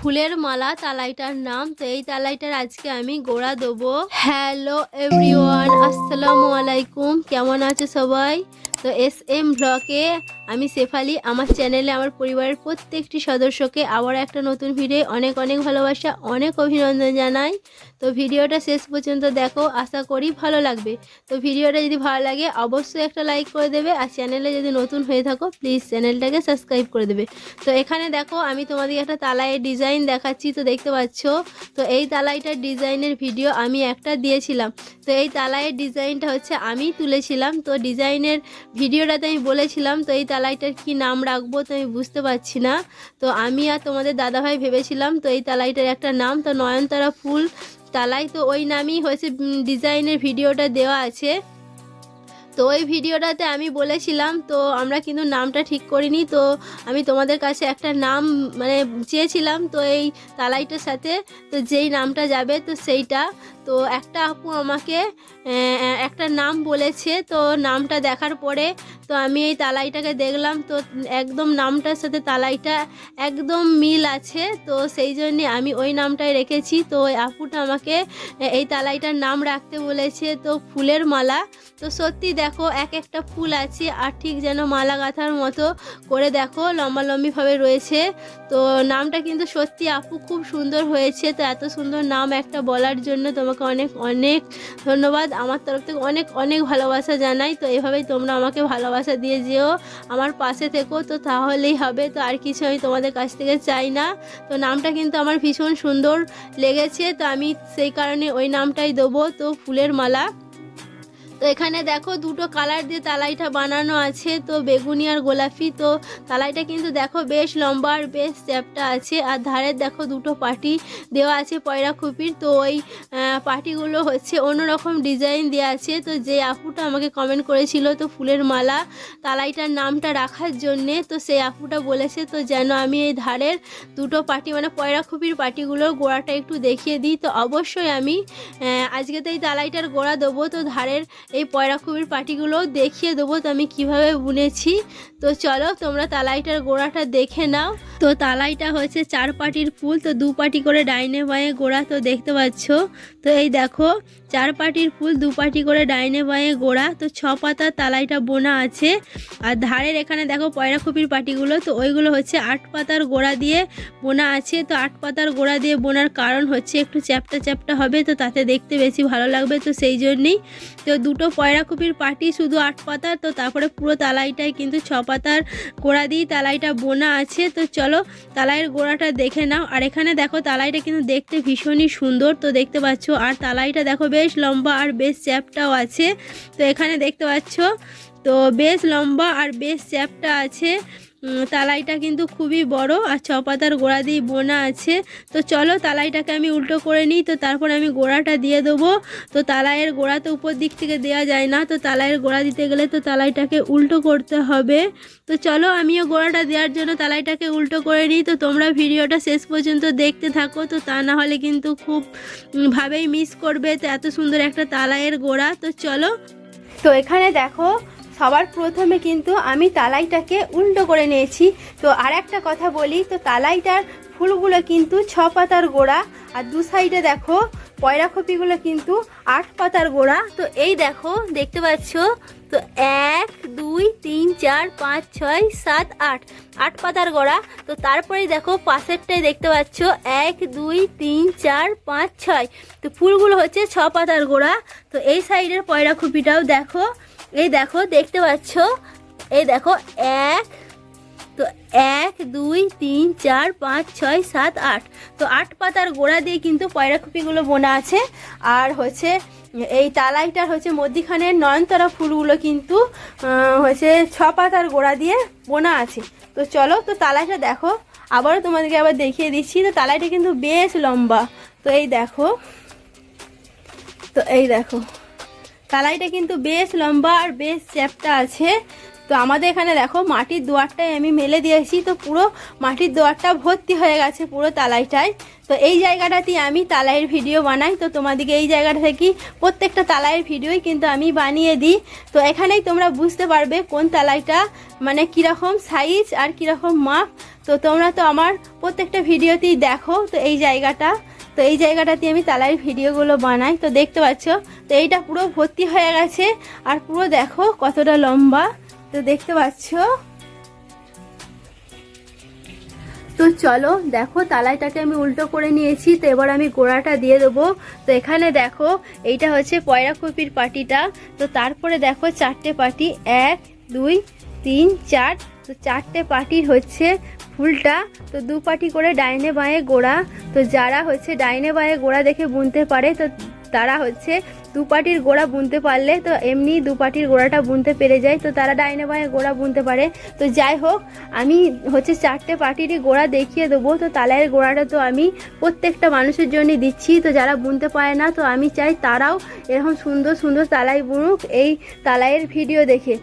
ফুলের মালা, তালাইটার নাম। তো এই তালাইটার আজকে আমি গোড়া দেবো। হ্যালো এভরিওয়ান আসসালামু আলাইকুম। কেমন আছো সবাই? তো এস এম ব্লকে আমি শেফালি, আমার চ্যানেলে আমার পরিবারের প্রত্যেকটি সদস্যকে আবার একটা নতুন ভিডিও অনেক অনেক ভালোবাসা, অনেক অভিনন্দন জানাই। তো ভিডিওটা শেষ পর্যন্ত দেখো, আশা করি ভালো লাগবে। তো ভিডিওটা যদি ভালো লাগে, অবশ্যই একটা লাইক করে দেবে। আর চ্যানেলে যদি নতুন হয়ে থাকো প্লিজ চ্যানেলটাকে সাবস্ক্রাইব করে দেবে। তো এখানে দেখো, আমি তোমাদের একটা তালাইয়ের ডিজাইন দেখাচ্ছি, তো দেখতে পাচ্ছ? তো এই তালাইটার ডিজাইনের ভিডিও আমি একটা দিয়েছিলাম। তো এই তালাইয়ের ডিজাইনটা হচ্ছে, আমি তুলেছিলাম। তো ডিজাইনের ভিডিওটাতে আমি বলেছিলাম, তো এই তালাইটার কি নাম রাখব তো আমি বুঝতে পারছি না। তো আমি আর তোমাদের দাদাভাই ভেবেছিলাম তো এই তালাইটার একটা নাম, তো নয়নতারা ফুল তালাই তো ওই নামই হয়েছে ডিজাইনের ভিডিওটা দেওয়া আছে। তো ওই ভিডিওটাতে আমি বলেছিলাম, তো আমরা কিন্তু নামটা ঠিক করিনি, তো আমি তোমাদের কাছে একটা নাম মানে চেয়েছিলাম তো এই তালাইটার সাথে, তো যেই নামটা যাবে তো সেইটা। তো একটা আপু আমাকে একটা নাম বলেছে, তো নামটা দেখার পরে তো আমি এই তালাইটাকে দেখলাম, তো একদম নামটার সাথে তালাইটা একদম মিল আছে, তো সেই জন্যে আমি ওই নামটাই রেখেছি। তো ওই আপুটা আমাকে এই তালাইটার নাম রাখতে বলেছে, তো ফুলের মালা। তো সত্যি দেখো, এক একটা ফুল আছে, আর ঠিক যেন মালা গাঁথার মতো করে দেখো, লম্বা লম্বিভাবে রয়েছে। তো নামটা কিন্তু সত্যি আপু খুব সুন্দর হয়েছে, তো এত সুন্দর নাম একটা বলার জন্য তোমাকে অনেক অনেক ধন্যবাদ। আমার তরফ থেকে অনেক অনেক ভালোবাসা জানাই। তো এভাবেই তোমরা আমাকে ভালোবাসা দিয়ে যেও। আমার পাশে থেকো। তো তাহলেই হবে। তো আর কিছু আমি তোমাদের কাছ থেকে চাই না। তো নামটা কিন্তু আমার ভীষণ সুন্দর লেগেছে। তো আমি সেই কারণে ওই নামটাই দেবো। তো ফুলের মালা। তো এখানে দেখো দুটো কালার দিয়ে তালাইটা বানানো আছে, তো বেগুনি আর গোলাপি। তো তালাইটা কিন্তু দেখো বেশ লম্বা আর বেশ চ্যাপটা আছে, আর ধারের দেখো দুটো পাটি দেওয়া আছে পয়রা খুপির। তো ওই পাটিগুলো হচ্ছে অন্যরকম ডিজাইন দেওয়া আছে। তো যে আপুটা আমাকে কমেন্ট করেছিল তো ফুলের মালা, তালাইটার নামটা রাখার জন্যে তো সেই আপুটা বলেছে, তো যেন আমি এই ধারের দুটো পাটি মানে পয়রা খুপির পাটিগুলোর গোড়াটা একটু দেখিয়ে দিই। তো অবশ্যই আমি আজকে তো এই তালাইটার গোড়া দেবো, তো ধারের এই পয়রা পাটিগুলোও পাটিগুলো দেখিয়ে দেবো তো আমি কীভাবে বুনেছি। তো চলো তোমরা তালাইটার গোড়াটা দেখে নাও। তো তালাইটা হয়েছে চার পাটির ফুল, তো দু পাটি করে ডাইনে বাঁয়ে গোড়া তো দেখতে পাচ্ছ। তো এই দেখো চার পাটির ফুল দু পাটি করে ডাইনে বাঁয়ে গোড়া, তো ছ পাতার তালাইটা বোনা আছে। আর ধারের এখানে দেখো পয়রা খুপির পাটিগুলো, তো ওইগুলো হচ্ছে আট পাতার গোড়া দিয়ে বোনা আছে। তো আট পাতার গোড়া দিয়ে বোনার কারণ হচ্ছে একটু চ্যাপটা চ্যাপটা হবে, তো তাতে দেখতে বেশি ভালো লাগবে, তো সেই জন্যেই। তো দুটো পয়রা কপির পাটি শুধু আট পাতার তো তারপরে পুরো তালাইটাই কিন্তু ছ পাতার গোড়া দিয়ে তালাইটা বোনা আছে। তো চলো তালাইয়ের গোড়াটা দেখে নাও। আর এখানে দেখো তালাইটা কিন্তু দেখতে ভীষণই সুন্দর, তো দেখতে পাচ্ছ। আর তালাইটা দেখো বেশ লম্বা আর বেশ চ্যাপটাও আছে। তো এখানে দেখতে পাচ্ছ, তো বেশ লম্বা আর বেশ চ্যাপটা আছে। তালাইটা কিন্তু খুবই বড় আর ছ পাতার গোড়া দিয়ে বোনা আছে। তো চলো তালাইটাকে আমি উল্টো করে নিই, তো তারপর আমি গোড়াটা দিয়ে দেবো। তো তালাইয়ের গোড়া তো উপর দিক থেকে দেওয়া যায় না, তো তালাইয়ের গোড়া দিতে গেলে তো তালাইটাকে উল্টো করতে হবে। তো চলো আমিও গোড়াটা দেওয়ার জন্য তালাইটাকে উল্টো করে নিই। তো তোমরা ভিডিওটা শেষ পর্যন্ত দেখতে থাকো, তো তা না হলে কিন্তু খুব ভাবেই মিস করবে তো এত সুন্দর একটা তালাইয়ের গোড়া। তো চলো। তো এখানে দেখো সবার প্রথমে কিন্তু আমি তালাইটাকে উল্টো করে নিয়েছি। তো আর একটা কথা বলি, তো তালাইটার ফুলগুলো কিন্তু ছ পাতার গোড়া, আর দু সাইডে দেখো পয়রা কপিগুলো কিন্তু আট পাতার গোড়া। তো এই দেখো, দেখতে পাচ্ছ? তো এক, দুই, তিন, চার, পাঁচ, ছয়, সাত, আট আট পাতার গোড়া। তো তারপরেই দেখো পাশেরটাই দেখতে পাচ্ছ, এক, দুই, তিন, চার, পাঁচ, ছয়। তো ফুলগুলো হচ্ছে ছ পাতার গোড়া। তো এই সাইডের পয়রা খুপিটাও দেখো এই দেখো, দেখতে পাচ্ছ? এই দেখো, এক, তো এক, দুই, তিন, চার, পাঁচ, ছয়, সাত, আট। তো আট পাতার গোড়া দিয়ে কিন্তু পয়রাকুপিগুলো বোনা আছে। আর হচ্ছে, এই তালাইটার হচ্ছে মধ্যিখানের নয়নতারা ফুলগুলো কিন্তু হচ্ছে ছ পাতার গোড়া দিয়ে বোনা আছে। তো চলো, তো তালাইটা দেখো। আবারও তোমাদেরকে আবার দেখিয়ে দিচ্ছি। তো তালাইটা কিন্তু বেশ লম্বা। তো এই দেখো, তো এই দেখো। তালাইটা কিন্তু বেশ লম্বা আর বেশ চ্যাপটা আছে। তো আমাদের এখানে দেখো, মাটির দুয়ারটাই আমি মেলে দিয়েছি, তো পুরো মাটির দুয়ারটা ভর্তি হয়ে গেছে পুরো তালাইটায়। তো এই জায়গাটাতেই আমি তালাইয়ের ভিডিও বানাই, তো তোমাদেরকে এই জায়গাটা থেকে প্রত্যেকটা তালাইয়ের ভিডিওই কিন্তু আমি বানিয়ে দিই। তো এখানেই তোমরা বুঝতে পারবে কোন তালাইটা মানে কীরকম সাইজ আর কীরকম মাপ। তো তোমরা তো আমার প্রত্যেকটা ভিডিওতেই দেখো, তো এই জায়গাটা। তো এই জায়গাটাতে আমি তালাইয়ের ভিডিওগুলো বানাই। তো দেখতে পাচ্ছ, তো এইটা পুরো ভর্তি হয়ে গেছে। আর পুরো দেখো কতটা লম্বা। তো দেখতে পাচ্ছ। তো চলো, দেখো তালাইটাকে আমি উল্টো করে নিয়েছি। তো এবার আমি গোড়াটা দিয়ে দেবো। তো এখানে দেখো, এইটা হচ্ছে পয়রা কপির পাটিটা। তো তারপরে দেখো চারটে পাটি, এক, দুই, তিন, চার। তো চারটে পাটির হচ্ছে ফুলটা, তো দু পাটি করে ডাইনে বাঁয়ে গোড়া। তো যারা হচ্ছে ডাইনে বাঁয়ে গোড়া দেখে বুনতে পারে, তো তারা হচ্ছে দু পাটির গোড়া বুনতে পারলে, তো এমনি দু পাটির গোড়াটা বুনতে পেরে যায়, তো তারা ডাইনে বাঁয়ে গোড়া বুনতে পারে। তো যাই হোক, আমি হচ্ছে চারটে পাটিরই গোড়া দেখিয়ে দেবো, তো তালাইয়ের গোড়াটা তো আমি প্রত্যেকটা মানুষের জন্য দিচ্ছি, তো যারা বুনতে পারে না, তো আমি চাই তারাও এরকম সুন্দর সুন্দর তালাই বুনুক, এই তালাইয়ের ভিডিও দেখে।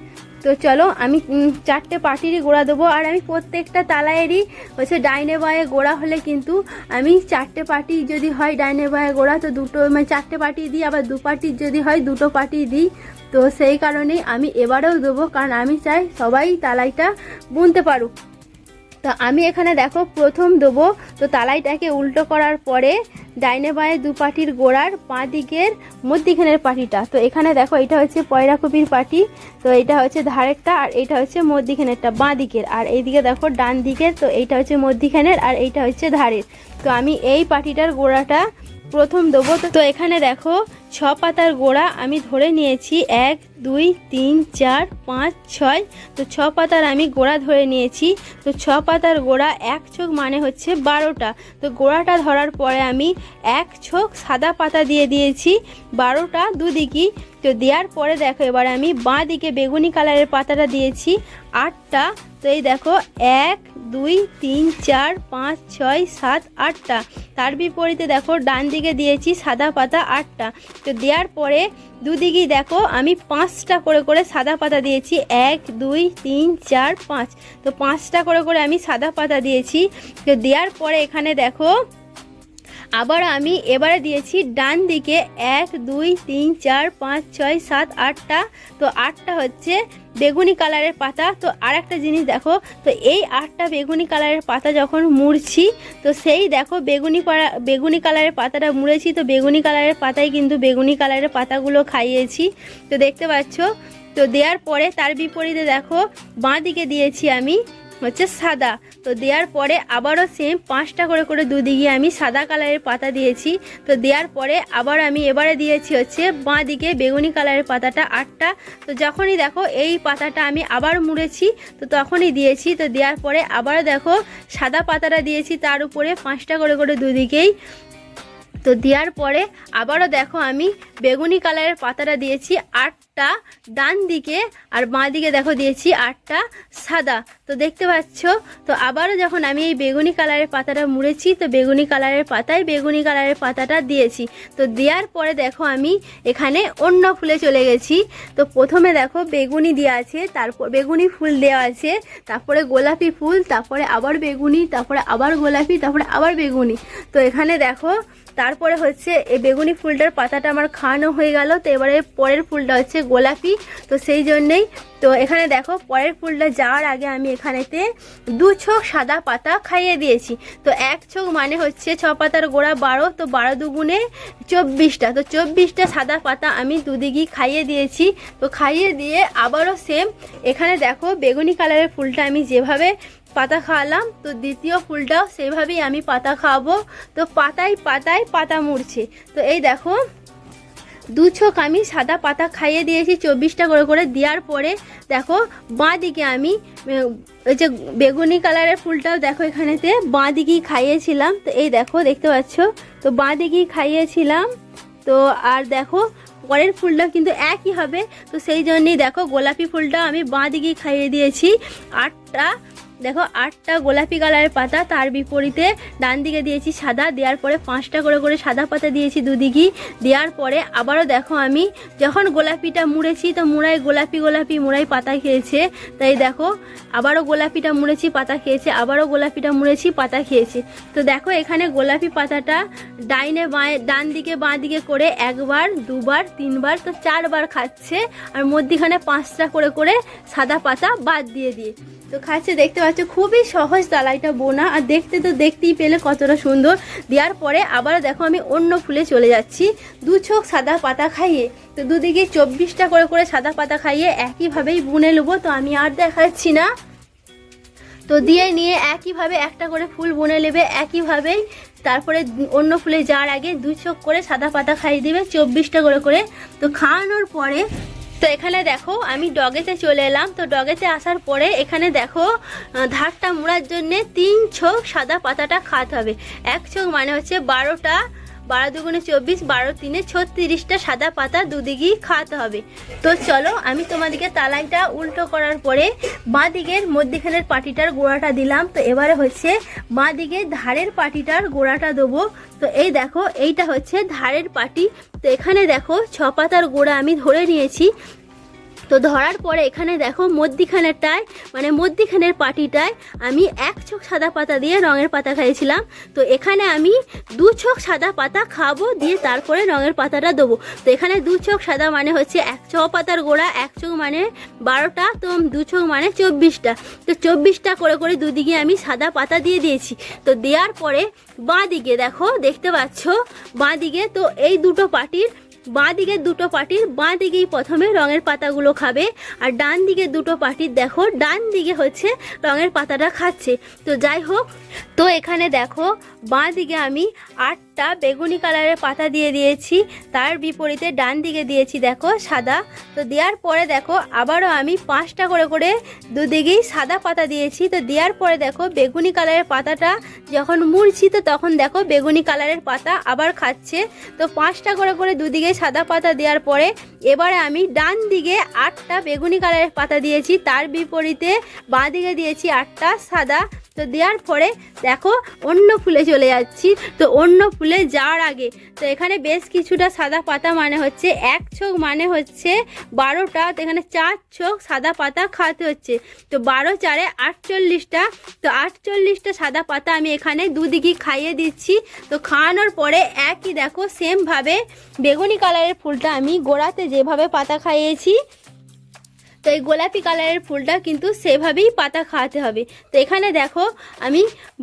তো চলো, আমি চারটে পাটিরই গোড়া দেবো, আর আমি প্রত্যেকটা তালায়েরই হচ্ছে ডাইনে বাঁয়ে গোড়া হলে কিন্তু আমি চারটে পাটি যদি হয় ডাইনে বাঁয়ে গোড়া, তো দুটো মানে চারটে পাটি দিই, আবার দু পাটির যদি হয় দুটো পাটি দিই। তো সেই কারণেই আমি এবারেও দেবো, কারণ আমি চাই সবাই তালাইটা বুনতে পারুক। তো আমি এখানে দেখো প্রথম দেবো। তো তালাইটাকে উল্টো করার পরে ডাইনে বাঁয়ে দু পাটির গোড়ার বাঁ দিকের মধ্যিখানের পাটিটা। তো এখানে দেখো এটা হচ্ছে পয়রা কপির পাটি, তো এটা হচ্ছে ধারেরটা আর এটা হচ্ছে মধ্যিখানেরটা বাঁ দিকের আর এইদিকে দেখো ডান দিকের, তো এইটা হচ্ছে মধ্যিখানের আর এইটা হচ্ছে ধারের। তো আমি এই পাটিটার গোড়াটা প্রথম দেবো। তো এখানে দেখো ছ পাতার গোড়া আমি ধরে নিয়েছি এক, দুই, তিন, চার, পাঁচ, ছয়। তো ছ পাতার আমি গোড়া ধরে নিয়েছি। তো ছ পাতার গোড়া এক চোখ মানে হচ্ছে বারোটা। তো গোড়াটা ধরার পরে আমি এক ছোক সাদা পাতা দিয়ে দিয়েছি। বারোটা দুদিকই। তো দেওয়ার পরে দেখো, এবার আমি বাঁ দিকে বেগুনি কালারের পাতাটা দিয়েছি। আটটা এই দেখো, এক, দুই, তিন, চার, পাঁচ, ছয়, সাত, আটটা। তার বিপরীতে দেখো, ডান দিকে দিয়েছি সাদা পাতা আটটা। তো দেওয়ার পরে দুদিকেই দেখো, আমি পাঁচটা করে করে সাদা পাতা দিয়েছি। এক, দুই, তিন, চার, পাঁচ। তো পাঁচটা করে করে আমি সাদা পাতা দিয়েছি। তো দেওয়ার পরে এখানে দেখো আবার আমি এবারে দিয়েছি ডান দিকে এক, দুই, তিন, চার, পাঁচ, ছয়, সাত, আটটা। তো আটটা হচ্ছে বেগুনি কালারের পাতা। তো আর একটা জিনিস দেখো, তো এই আটটা বেগুনি কালারের পাতা যখন মুড়ছি, তো সেই দেখো বেগুনি পাড়া, বেগুনি কালারের পাতাটা মুড়েছি। তো বেগুনি কালারের পাতায় কিন্তু বেগুনি কালারের পাতাগুলো খাইয়েছি। তো দেখতে পাচ্ছ? তো দেওয়ার পরে তার বিপরীতে দেখো বাঁ দিকে দিয়েছি আমি হচ্ছে সাদা। তো দেওয়ার পরে আবারও সেম পাঁচটা করে করে দুদিকে আমি সাদা কালারের পাতা দিয়েছি। তো দেওয়ার পরে আবার আমি এবারে দিয়েছি হচ্ছে বাঁ দিকে বেগুনি কালারের পাতাটা আটটা। তো যখনই দেখো এই পাতাটা আমি আবার মুড়েছি, তো তখনই দিয়েছি। তো দেওয়ার পরে আবার দেখো সাদা পাতাটা দিয়েছি, তার উপরে পাঁচটা করে করে দুদিকেই। তো দেওয়ার পরে আবারও দেখো আমি বেগুনি কালারের পাতাটা দিয়েছি, আটটা ডান দিকে আর বাঁ দিকে দেখো দিয়েছি আটটা সাদা। তো দেখতে পাচ্ছ? তো আবারও যখন আমি এই বেগুনি কালারের পাতাটা মুড়েছি, তো বেগুনি কালারের পাতায় বেগুনি কালারের পাতাটা দিয়েছি। তো দেওয়ার পরে দেখো আমি এখানে অন্য ফুলে চলে গেছি। তো প্রথমে দেখো বেগুনি দেওয়া আছে, তারপর বেগুনি ফুল দেওয়া আছে, তারপরে গোলাপি ফুল, তারপরে আবার বেগুনি, তারপরে আবার গোলাপি, তারপরে আবার বেগুনি। তো এখানে দেখো তারপরে হচ্ছে এই বেগুনি ফুলটার পাতাটা আমার খাওয়ানো হয়ে গেল। তো এবারে পরের ফুলটা হচ্ছে গোলাপি। তো সেই জন্যেই তো এখানে দেখো, পরের ফুলটা যাওয়ার আগে আমি এখানেতে দু ছোক সাদা পাতা খাইয়ে দিয়েছি। তো এক ছোক মানে হচ্ছে ছ পাতার গোড়া বারো, তো বারো দুগুণে চব্বিশটা। তো চব্বিশটা সাদা পাতা আমি দুদিকেই খাইয়ে দিয়েছি। তো খাইয়ে দিয়ে আবারও সেম এখানে দেখো, বেগুনি কালারের ফুলটা আমি যেভাবে পাতা খাওয়ালাম, তো দ্বিতীয় ফুলটাও সেভাবেই আমি পাতা খাওয়াবো। তো পাতায় পাতায় পাতা মুড়ছে তো এই দেখো দু ছোক আমি সাদা পাতা খাইয়ে দিয়েছি চব্বিশটা করে করে। দেওয়ার পরে দেখো বাঁ দিকে আমি ওই যে বেগুনি কালারের ফুলটাও দেখো এখানেতে বাঁ দিকেই খাইয়েছিলাম। তো এই দেখো, দেখতে পাচ্ছ? তো বাঁ দিকেই খাইয়েছিলাম। তো আর দেখো, পরের ফুলটা কিন্তু একই হবে। তো সেই জন্যই দেখো, গোলাপি ফুলটা আমি বাঁ দিকেই খাইয়ে দিয়েছি। আটটা দেখো, আটটা গোলাপি কালারের পাতা, তার বিপরীতে ডান দিকে দিয়েছি সাদা, দেওয়ার পরে পাঁচটা করে করে সাদা পাতা দিয়েছি দুদিকে দেওয়ার পরে আবারও দেখো আমি, যখন গোলাপিটা মুড়েছি, তো মুড়াই গোলাপি গোলাপি, মুড়াই পাতা খেয়েছে। তাই দেখো, আবারও গোলাপিটা মুড়েছি, পাতা খেয়েছে, আবারও গোলাপিটা মুড়েছি, পাতা খেয়েছে। তো দেখো, এখানে গোলাপি পাতাটা ডাইনে বাঁয়ে, ডান দিকে বাঁ দিকে করে একবার, দুবার, তিনবার, তো চারবার খাচ্ছে। আর মধ্যিখানে পাঁচটা করে করে সাদা পাতা বাদ দিয়ে দিয়ে। তো খাচ্ছে, দেখতে পাচ্ছ, খুবই সহজ তালাইটা বোনা। আর দেখতে তো দেখতেই পেলে কতটা সুন্দর। দেওয়ার পরে আবার দেখো, আমি অন্য ফুলে চলে যাচ্ছি। দু চোখ সাদা পাতা খাইয়ে, তো দুদিকে চব্বিশটা করে করে সাদা পাতা খাইয়ে একইভাবেই বুনে নেব। তো আমি আর দেখাচ্ছি না। তো দিয়ে নিয়ে একইভাবে একটা করে ফুল বুনে নেবে, একইভাবেই তারপরে অন্য ফুলে যাওয়ার আগে দু চোখ করে সাদা পাতা খাইয়ে দেবে, চব্বিশটা করে করে। তো খাওয়ানোর পরে তো এখানে দেখো, আমি ডগেতে চলে এলাম। তো ডগেতে আসার পরে এখানে দেখো ধারটা মোড়ার জন্যে তিন ছোক সাদা পাতাটা খাওয়াতে হবে। এক ছোক মানে হচ্ছে বারোটা বারো দুগুণে চব্বিশ, বারো তিনে ছত্রিশটা সাদা পাতা দুদিকেই খাওয়াতে হবে। তো চলো, আমি তোমাদেরকে তালাইটা উল্টো করার পরে বাঁ দিকের মধ্যিখানের পাটিটার গোড়াটা দিলাম। তো এবারে হচ্ছে বাঁ দিকের ধারের পাটিটার গোড়াটা দেবো। তো এই দেখো, এইটা হচ্ছে ধারের পাটি। তো এখানে দেখো ছ পাতার গোড়া আমি ধরে নিয়েছি। তো ধরার পরে এখানে দেখো মধ্যিখানেরটায় মানে মধ্যিখানের পাটিটায় আমি এক চোখ সাদা পাতা দিয়ে রঙের পাতা খাইয়েছিলাম তো এখানে আমি দু চোখ সাদা পাতা খাব, দিয়ে তারপরে রঙের পাতাটা দেবো। তো এখানে দু চোখ সাদা মানে হচ্ছে এক ছ পাতার গোড়া, এক চোখ মানে বারোটা, তো দু চোখ মানে চব্বিশটা। তো চব্বিশটা করে করে দুদিকে আমি সাদা পাতা দিয়ে দিয়েছি। তো দেওয়ার পরে বাঁ দিকে দেখো, দেখতে পাচ্ছ? বাঁ দিকে তো এই দুটো পাটির বাঁ দিকে দুটো পাটির বাঁ দিকেই প্রথমে রঙের পাতাগুলো খাবে আর ডান দিকে দুটো পাটির দেখো, ডান দিকে হচ্ছে রঙের পাতাটা খাচ্ছে। তো যাই হোক, তো এখানে দেখো বাঁ দিকে আমি আটটা বেগুনি কালারের পাতা দিয়ে দিয়েছি। তার বিপরীতে ডান দিকে দিয়েছি, দেখো, সাদা। তো দেওয়ার পরে দেখো, আবারও আমি পাঁচটা করে করে দুদিকেই সাদা পাতা দিয়েছি। তো দেওয়ার পরে দেখো, বেগুনি কালারের পাতাটা যখন মুড়ছি, তো তখন দেখো, বেগুনি কালারের পাতা আবার খাচ্ছে। তো পাঁচটা করে করে দুদিকে সাদা পাতা দেওয়ার পরে এবারে আমি ডান দিকে আটটা বেগুনি কালারের পাতা দিয়েছি, তার বিপরীতে বাঁ দিকে দিয়েছি আটটা সাদা। তো দেওয়ার পরে দেখো অন্য ফুলে চলে যাচ্ছি, তো অন্য ফুলে যাওয়ার আগে, তো এখানে বেশ কিছুটা সাদা পাতা মানে হচ্ছে এক চোখ মানে হচ্ছে বারোটা, তো এখানে চার ছোক সাদা পাতা খাওয়াতে হচ্ছে। তো বারো চারে আটচল্লিশটা, তো আটচল্লিশটা সাদা পাতা আমি এখানে দুদিকে খাইয়ে দিচ্ছি। তো খাওয়ানোর পরে একই দেখো সেমভাবে বেগুনি কালারের ফুলটা আমি গোড়াতে যেভাবে পাতা খাইয়েছি তো এই গোলাপি কালারের ফুলটা কিন্তু সেভাবেই পাতা খাওয়াতে হবে। তো এখানে দেখো, আমি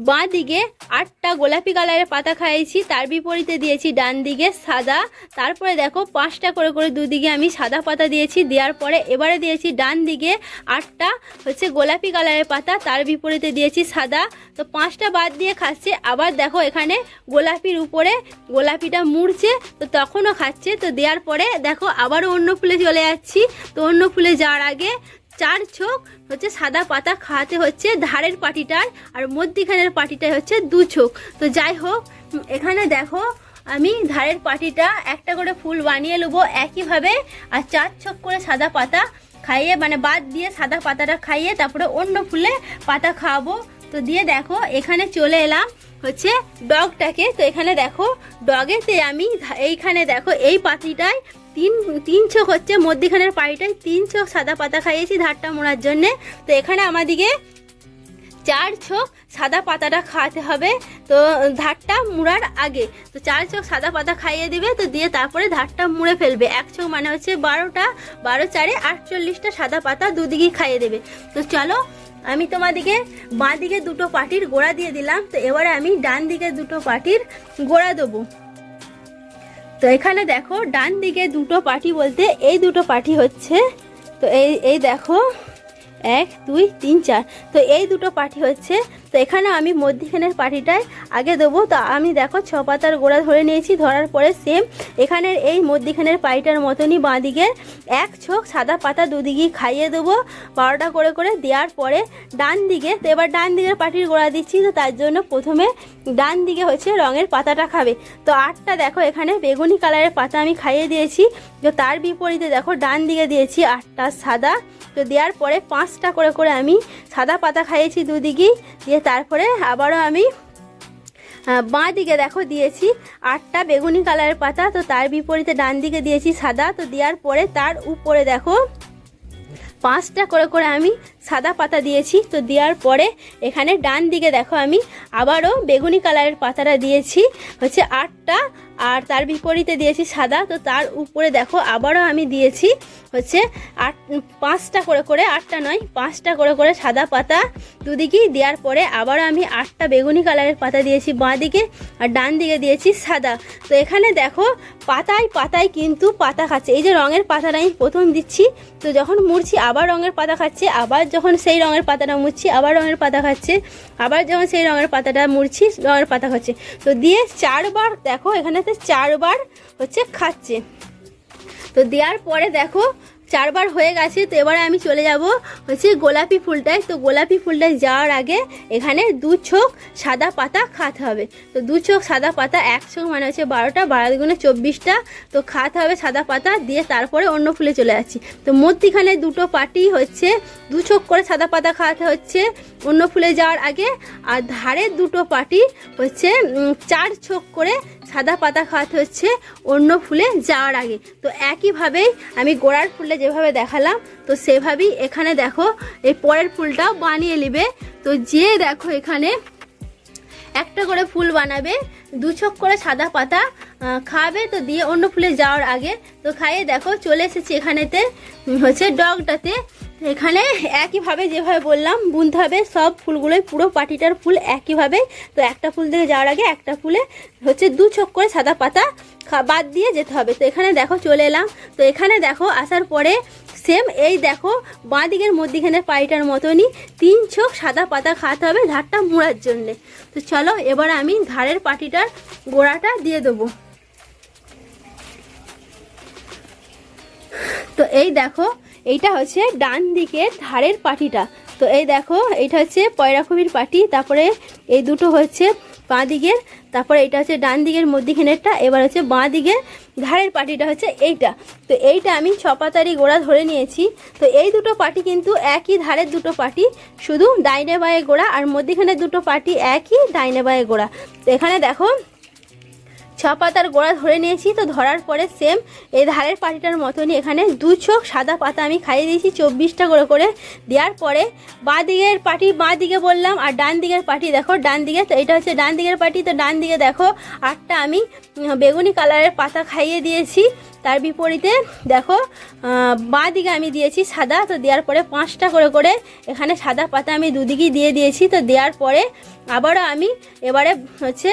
বাঁ দিকে আটটা গোলাপি কালারের পাতা খাইয়েছি, তার বিপরীতে দিয়েছি ডান দিকে সাদা, তারপরে দেখো পাঁচটা করে করে দুদিকে আমি সাদা পাতা দিয়েছি, দেওয়ার পরে এবারে দিয়েছি ডান দিকে আটটা হচ্ছে গোলাপি কালারের পাতা, তার বিপরীতে দিয়েছি সাদা। তো পাঁচটা বাদ দিয়ে খাচ্ছে, আবার দেখো এখানে গোলাপির উপরে গোলাপিটা মুড়ছে, তো তখনও খাচ্ছে, তো দেওয়ার পরে দেখো আবারও অন্য ফুলে চলে যাচ্ছি, তো অন্য ফুলে যাওয়ার আগে চার চোখ হচ্ছে সাদা পাতা খাওয়াতে হচ্ছে, ধারের পাটিটার আর মধ্যিখানের পাটিটায় হচ্ছে দু চোখ। তো যাই হোক, এখানে দেখো আমি ধারের পাটিটা একটা করে ফুল বানিয়ে নেব একইভাবে আর চার চোখ করে সাদা পাতা খাইয়ে মানে বাদ দিয়ে সাদা পাতাটা খাইয়ে তারপরে অন্য ফুলে পাতা খাওয়াবো। তো দিয়ে দেখো, এখানে চলে এলাম হচ্ছে ডগটাকে। তো এখানে দেখো, ডগেতে আমি এইখানে দেখো, এই পাতিটায় তিন তিন চোখ হচ্ছে মধ্যিখানের পাড়িটায়, তিন চোখ সাদা পাতা খাইয়েছি ধারটা মোড়ার জন্যে। তো এখানে আমাদিকে চার চোখ সাদা পাতাটা খাওয়াতে হবে। তো ধারটা মুড়ার আগে, তো চার চোখ সাদা পাতা খাইয়ে দিবে, তো দিয়ে তারপরে ধারটা মুড়ে ফেলবে। এক চোখ মানে হচ্ছে বারোটা, বারো চারে আটচল্লিশটা সাদা পাতা দুদিকেই খাইয়ে দেবে। তো চলো, আমি তোমাদিকে বাঁ দিকে দুটো পাটির গোড়া দিয়ে দিলাম। তো এবারে আমি ডান দিকে দুটো পাটির গোড়া দেবো। তো এখানে দেখো, ডান দিকে দুটো পাটি বলতে এই দুটো পাটি হচ্ছে, তো এই এই দেখো, এক, দুই, তিন, চার, তো এই দুটো পাটি হচ্ছে তো এখানে আমি মধ্যিখানের পাটিটায় আগে দেবো। তো আমি দেখো ছ পাতার গোড়া ধরে নিয়েছি, ধরার পরে সেম এখানের এই মধ্যিখানের পাটিটার মতনই বাঁদিকে এক ছোক সাদা পাতা দুদিকেই খাইয়ে দেবো। বারোটা করে করে দেওয়ার পরে ডান দিকে, তো এবার ডান দিকের পাটির গোড়া দিচ্ছি, তো তার জন্য প্রথমে ডান দিকে হচ্ছে রঙের পাতাটা খাবে। তো আটটা দেখো এখানে বেগুনি কালারের পাতা আমি খাইয়ে দিয়েছি। তো তার বিপরীতে দেখো ডান দিকে দিয়েছি আটটা সাদা। তো দেওয়ার পরে পাঁচটা করে করে আমি সাদা পাতা খাইয়েছি দুদিকেই, দিয়ে তারপরে আবারও আমি বাঁ দিকে দেখো দিয়েছি আটটা বেগুনি কালারের পাতা, তো তার বিপরীতে ডান দিকে দিয়েছি সাদা, তো দেওয়ার পরে তার উপরে দেখো পাঁচটা করে করে আমি সাদা পাতা দিয়েছি। তো দেওয়ার পরে এখানে ডান দিকে দেখো আমি আবারও বেগুনি কালারের পাতাটা দিয়েছি। হচ্ছে আটটা আর তার বিপরীতে দিয়েছি সাদা। তো তার উপরে দেখো আবারও আমি দিয়েছি হচ্ছে আট, পাঁচটা করে করে, আটটা নয়, পাঁচটা করে করে সাদা পাতা দুদিকেই দেওয়ার পরে আবারও আমি আটটা বেগুনি কালারের পাতা দিয়েছি বাঁ দিকে আর ডান দিকে দিয়েছি সাদা। তো এখানে দেখো পাতায় পাতায় কিন্তু পাতা খাচ্ছে। এই যে রঙের পাতাটা আমি প্রথম দিচ্ছি। তো যখন মুড়ছি আবার রঙের পাতা খাচ্ছে, আবার যখন সেই রঙের পাতাটা মুড়ছি আবার রঙের পাতা খাচ্ছে, আবার যখন সেই রঙের পাতাটা মুড়ছি, রঙের পাতা খাচ্ছে। তো দিয়ে চারবার দেখো, এখানেতে চারবার হচ্ছে খাচ্ছে। তো দেওয়ার পরে দেখো চারবার হয়ে গেছে, তো এবারে আমি চলে যাব হচ্ছে গোলাপি ফুলটায়। তো গোলাপি ফুলটায় যাওয়ার আগে এখানে দু চোখ সাদা পাতা খাতে হবে। তো দু চোখ সাদা পাতা, এক চোখ মানে হচ্ছে বারোটা, বারো দুগুণে চব্বিশটা। তো খাতে হবে সাদা পাতা, দিয়ে তারপরে অন্য ফুলে চলে যাচ্ছি। তো মধ্যিখানে দুটো পাটি হচ্ছে, দু চোখ করে সাদা পাতা খাওয়াতে হচ্ছে অন্য ফুলে যাওয়ার আগে। আর ধারের দুটো পাটি হচ্ছে চার ছোক করে সাদা পাতা খাওয়াতে হচ্ছে অন্য ফুলে যাওয়ার আগে। তো একইভাবেই আমি গোড়ার ফুলটা যেভাবে দেখালাম, তো সেভাবেই এখানে দেখো এই পরের ফুলটাও বানিয়ে নেবে। তো যে দেখো এখানে একটা করে ফুল বানাবে, দু ছক করে সাদা পাতা খাবে তো দিয়ে অন্য ফুলে যাওয়ার আগে। তো খাইয়ে দেখো চলে এসেছি এখানেতে হচ্ছে ডগটাতে। এখানে একইভাবে যেভাবে বললাম, বুনতে হবে। সব ফুলগুলোই পুরো পাটিটার ফুল একইভাবে। তো একটা ফুল থেকে যাওয়ার আগে একটা ফুলে হচ্ছে দু ছক করে সাদা পাতা বাদ দিয়ে যেতে হবে। তো এখানে দেখো চলে এলাম। তো এখানে দেখো আসার পরে সেম এই দেখো বাঁ দিকের মধ্যিখানে পাইটার মতনই তিন চোখ সাদা পাতা খাওয়াতে হবে ধারটা মোড়ার জন্যে। তো চলো, এবার আমি ধারের পাটিটার গোড়াটা দিয়ে দেবো। তো এই দেখো এইটা হচ্ছে ডান দিকের ধারের পাটিটা। তো এই দেখো এটা হচ্ছে পয়রাকবির পাটি, তারপরে এই দুটো হচ্ছে বাঁ দিকের, তারপরে এটা হচ্ছে ডান দিকের মধ্যিখানেরটা, এবার হচ্ছে বাঁ দিকের ধারের পাটিটা হচ্ছে এইটা। তো এইটা আমি ছপাতারি গোড়া ধরে নিয়েছি। তো এই দুটো পাটি কিন্তু একই ধারের দুটো পাটি, শুধু ডাইনে বায়ে গোড়া আর মধ্যিখানের দুটো পাটি একই ডাইনে বায়ে গোড়া। তো এখানে দেখো ছ পাতার গোড়া ধরে নিয়েছি। তো ধরার পরে সেম এই ধারের পাটিটার মতনই এখানে দু চোখ সাদা পাতা আমি খাইয়ে দিয়েছি চব্বিশটা করে করে। দেওয়ার পরে বাঁ দিকের পাটি বাঁ দিকে বললাম আর ডান দিকের পাটি দেখো ডান দিকে তো এটা হচ্ছে ডান দিকের পাটি। তো ডান দিকে দেখো আটটা আমি বেগুনি কালারের পাতা খাইয়ে দিয়েছি। তার বিপরীতে দেখো বাঁ দিকে আমি দিয়েছি সাদা, তো দেওয়ার পরে পাঁচটা করে করে এখানে সাদা পাতা আমি দুদিকেই দিয়ে দিয়েছি, তো দেওয়ার পরে আবারও আমি এবারে হচ্ছে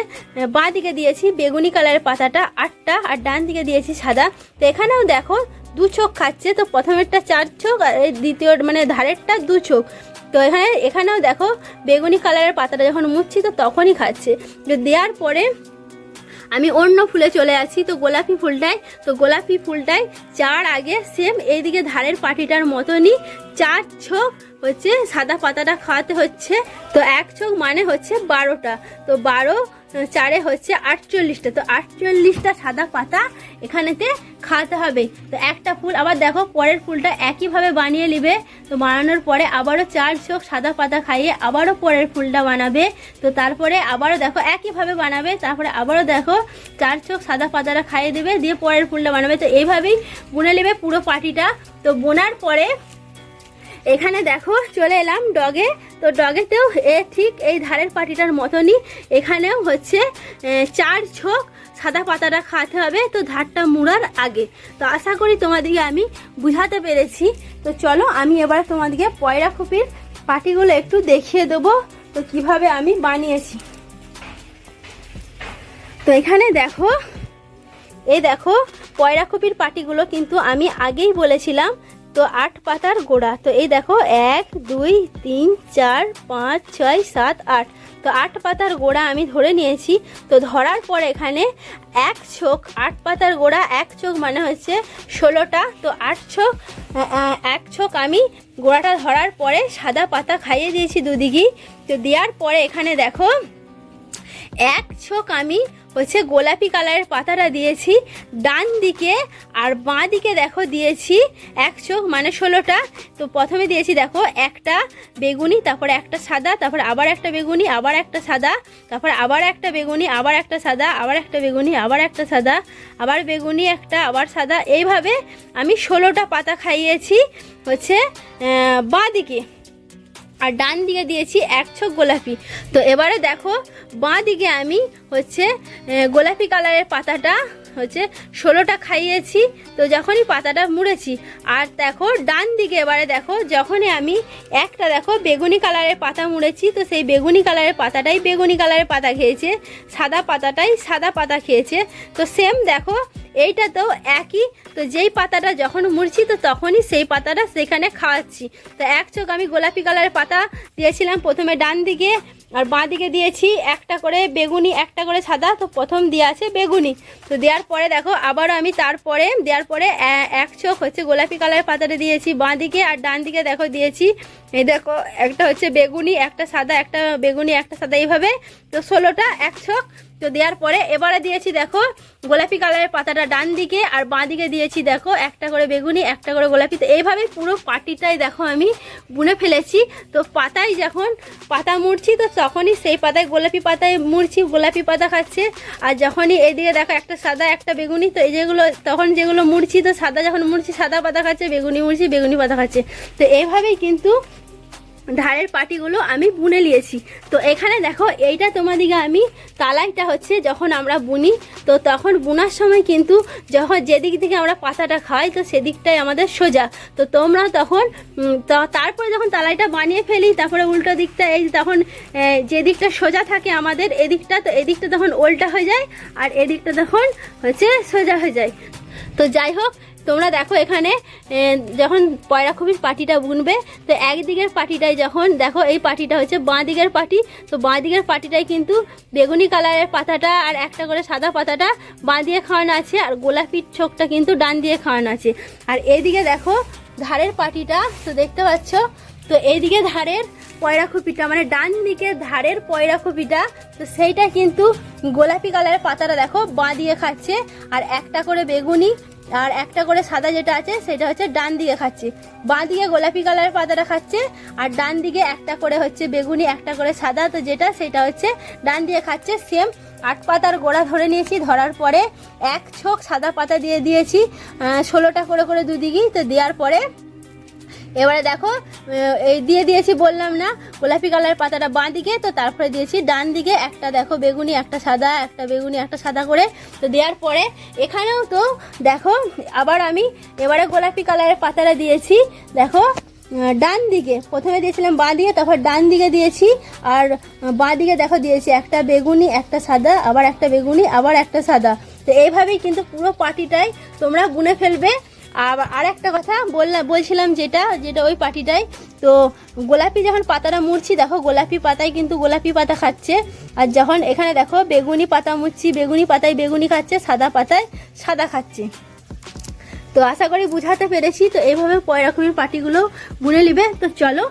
বাঁ দিকে দিয়েছি বেগুনি কালারের পাতাটা, আটটা, আর ডান দিকে দিয়েছি সাদা। তো এখানেও দেখো, দু চোখ খাচ্ছে, তো প্রথমেরটা চার চোখ, আর দ্বিতীয় মানে ধারেরটা দু চোখ। তো এখানে, এখানেও দেখো, বেগুনি কালারের পাতাটা যখন মুছছি, তো তখনই খাচ্ছে। তো দেওয়ার পরে আমি অন্য ফুলে চলে আসি, তো গোলাপি ফুলটায়, তো গোলাপি ফুলটায় চার আগে সেম এইদিকে ধারের পাটিটার মতনই চার ছোক হচ্ছে সাদা পাতাটা খাওয়াতে হচ্ছে, তো এক ছোক মানে হচ্ছে বারোটা, তো বারো চারে হচ্ছে আটচল্লিশটা। তো আটচল্লিশটা সাদা পাতা এখানেতে খাওয়াতে হবে। তো একটা ফুল, আবার দেখো পরের ফুলটা একইভাবে বানিয়ে নিবে। তো বানানোর পরে আবারও চার চোখ সাদা পাতা খাইয়ে আবারও পরের ফুলটা বানাবে। তো তারপরে আবারও দেখো একইভাবে বানাবে। তারপরে আবারও দেখো চার চোখ সাদা পাতাটা খাইয়ে দেবে, দিয়ে পরের ফুলটা বানাবে। তো এইভাবেই বুনে নেবে পুরো পাটিটা। তো বোনার পরে এখানে দেখো চলে এলাম ডগে। তো ডগেতেও এ ঠিক এই ধারের পাটিটার মতনই। এখানেও হচ্ছে চার ছোক সাদা পাতাটা খাওয়াতে হবে, তো ধারটা মুড়ার আগে। তো আশা করি তোমাদেরকে আমি বুঝাতে পেরেছি। তো চলো আমি এবার তোমাদেরকে পয়রা কপির পাটিগুলো একটু দেখিয়ে দেবো, তো কীভাবে আমি বানিয়েছি। তো এখানে দেখো এই দেখো, পয়রা কপির পাটিগুলো কিন্তু আমি আগেই বলেছিলাম তো আট পাতার গোড়া। তো এই দেখো এক দুই তিন চার পাঁচ ছয় সাত আট। তো আট পাতার গোড়া আমি ধরে নিয়েছি। তো ধরার পর এখানে এক চোখ আট পাতার গোড়া এক চোখ মানে হচ্ছে ষোলোটা। তো আট আহ, এক চোখ আমি গোড়াটা ধরার পরে সাদা পাতা খাইয়ে দিয়েছি দুদিকেই। তো দেওয়ার পরে এখানে দেখো এক ছোক আমি হচ্ছে গোলাপি কালারের পাতাটা দিয়েছি, ডান দিকে আর বাঁ দিকে দেখো দিয়েছি এক চোখ মানে ষোলোটা। তো প্রথমে দিয়েছি দেখো একটা বেগুনি, তারপর একটা সাদা, তারপর আবার একটা বেগুনি, আবার একটা সাদা, তারপর আবার একটা বেগুনি, আবার একটা সাদা, আবার একটা বেগুনি, আবার একটা সাদা, আবার বেগুনি একটা, আবার সাদা। এইভাবে আমি ষোলোটা পাতা খাইয়েছি হচ্ছে বাঁ দিকে। আর ডান দিকে দিয়েছি এক ছোক গোলাপি। তো এবারে দেখো, বাঁ দিকে আমি হচ্ছে গোলাপি কালারের পাতাটা হচ্ছে ষোলোটা খাইয়েছি, তো যখনই পাতাটা মুড়েছি। আর দেখো, ডান দিকে এবারে দেখো, যখনই আমি একটা দেখো বেগুনি কালারের পাতা মুড়েছি, তো সেই বেগুনি কালারের পাতাটাই বেগুনি কালারের পাতা খেয়েছে, সাদা পাতাটাই সাদা পাতা খেয়েছে। তো সেম দেখো এইটা তো একই, তো যেই পাতাটা যখন মুড়ছি, তো তখনই সেই পাতাটা সেখানে খাওয়াচ্ছি। তো এক চোখ আমি গোলাপি কালারের পাতা দিয়েছিলাম, প্রথমে ডান দিকে আর বাঁ দিকে দিয়েছি একটা করে বেগুনি, একটা করে সাদা, তো প্রথম দেওয়া আছে বেগুনি। তো দেওয়ার পরে দেখো, আবারও আমি তারপরে, দেওয়ার পরে এক চোখ হচ্ছে গোলাপি কালারের পাতাটা দিয়েছি, বাঁ দিকে আর ডান দিকে দেখো দিয়েছি এই দেখো, একটা হচ্ছে বেগুনি, একটা সাদা, একটা বেগুনি, একটা সাদা এইভাবে। তো ষোলোটা, এক চোখ তো দেওয়ার পরে এবারে দিয়েছি দেখো, গোলাপি কালারের পাতাটা ডান দিকে আর বাঁ দিকে দিয়েছি দেখো, একটা করে বেগুনি, একটা করে গোলাপি। তো এইভাবেই পুরো পাটিটাই দেখো আমি বুনে ফেলেছি। তো পাতায় যখন পাতা মুড়ছি, তো তখনই সেই পাতায় গোলাপি পাতায় মুড়ছি, গোলাপি পাতা খাচ্ছে। আর যখনই এদিকে দেখো একটা সাদা, একটা বেগুনি, তো এই যেগুলো, তখন যেগুলো মুড়ছি, তো সাদা যখন মুড়ছি, সাদা পাতা খাচ্ছে, বেগুনি মুড়ছি, বেগুনি পাতা খাচ্ছে। তো এইভাবেই কিন্তু ধারের পাটিগুলো আমি বুনে নিয়েছি। তো এখানে দেখো, এইটা তোমাদিকে আমি তালাইটা হচ্ছে যখন আমরা বুনি, তো তখন বুনার সময় কিন্তু যখন যেদিক থেকে আমরা পাতাটা খাই, তো সেদিকটাই আমাদের সোজা। তো তোমরা তখন তারপরে যখন তালাইটা বানিয়ে ফেলি, তারপরে উল্টো দিকটা, এই তখন যেদিকটা সোজা থাকে আমাদের, এদিকটা, তো এদিকটা তখন উল্টা হয়ে যায়, আর এদিকটা তখন হচ্ছে সোজা হয়ে যায়। তো যাই হোক তোমরা দেখো এখানে যখন পয়রা খুবির পাটিটা বুনবে, তো একদিকের পাটিটাই যখন, দেখো এই পাটিটা হচ্ছে বাঁ দিকের পাটি তো বাঁ দিকের পাটিটাই কিন্তু বেগুনি কালারের পাতাটা আর একটা করে সাদা পাতাটা বাঁ দিয়ে খাওয়ানো আছে, আর গোলাপির ছোকটা কিন্তু ডান দিয়ে খাওয়ানো আছে। আর এইদিকে দেখো ধারের পাটিটা তো দেখতে পাচ্ছ? তো এইদিকে ধারের পয়রা খুপিটা মানে ডান দিকে ধারের পয়রা খুপিটা তো সেইটা কিন্তু গোলাপি কালারের পাতাটা দেখো বাঁ দিয়ে খাচ্ছে, আর একটা করে বেগুনি আর একটা করে সাদা যেটা আছে, সেটা হচ্ছে ডান দিকে খাচ্ছে। বাঁ দিকে গোলাপি কালারের পাতাটা খাচ্ছে, আর ডান দিকে একটা করে হচ্ছে বেগুনি, একটা করে সাদা, তো যেটা সেটা হচ্ছে ডান দিকে খাচ্ছে সেম আট পাতার গোড়া ধরে নিয়েছি, ধরার পরে এক ছোক সাদা পাতা দিয়ে দিয়েছি ষোলোটা করে করে দুদিকেই, তো দেওয়ার পরে এবারে দেখো এই দিয়ে দিয়েছি বললাম না, গোলাপি কালার পাতাটা বাঁ দিকে, তো তারপরে দিয়েছি ডান দিকে একটা দেখো বেগুনি, একটা সাদা, একটা বেগুনি, একটা সাদা করে। তো দেওয়ার পরে এখানেও তো দেখো, আবার আমি এবারে গোলাপি কালারের পাতাটা দিয়েছি, দেখো ডান দিকে। প্রথমে দিয়েছিলাম বাঁ দিকে, তারপর ডান দিকে দিয়েছি, আর বাঁ দিকে দেখো দিয়েছি একটা বেগুনি, একটা সাদা, আবার একটা বেগুনি, আবার একটা সাদা। তো এইভাবেই কিন্তু পুরো পাটিটাই তোমরা বুনে ফেলবে। আর আর একটা কথা বললাম বলছিলাম যেটা যেটা ওই পাটিটাই তো গোলাপি যখন পাতাটা মুড়ছি, দেখো গোলাপি পাতায় কিন্তু গোলাপি পাতা খাচ্ছে। আর যখন এখানে দেখো বেগুনি পাতা মুড়ছি, বেগুনি পাতায় বেগুনি খাচ্ছে, সাদা পাতায় সাদা খাচ্ছে। তো আশা করি বুঝাতে পেরেছি, তো এইভাবে পয়রকমের পাটিগুলো বুনে নিবে। তো চলো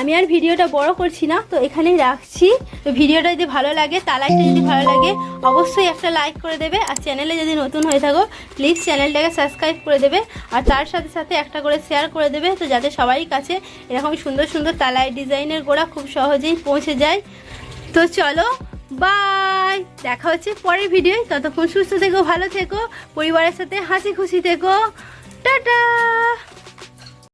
আমি আর ভিডিওটা বড় করছি না, তো এখানেই রাখছি। তো ভিডিওটা যদি ভালো লাগে তালাইটা যদি ভালো লাগে, অবশ্যই একটা লাইক করে দেবে। আর চ্যানেলে যদি নতুন হয়ে থাকো প্লিজ চ্যানেলটাকে সাবস্ক্রাইব করে দেবে। আর তার সাথে সাথে একটা করে শেয়ার করে দেবে, তো যাতে সবাই কাছে এরকম সুন্দর সুন্দর তালাই ডিজাইনের গোড়া খুব সহজেই পৌঁছে যায়। তো চলো বাই দেখা হচ্ছে পরের ভিডিও ততক্ষণ সুস্থ থেকো, ভালো থেকো, পরিবারের সাথে হাসি খুশি থেকো। টাটা!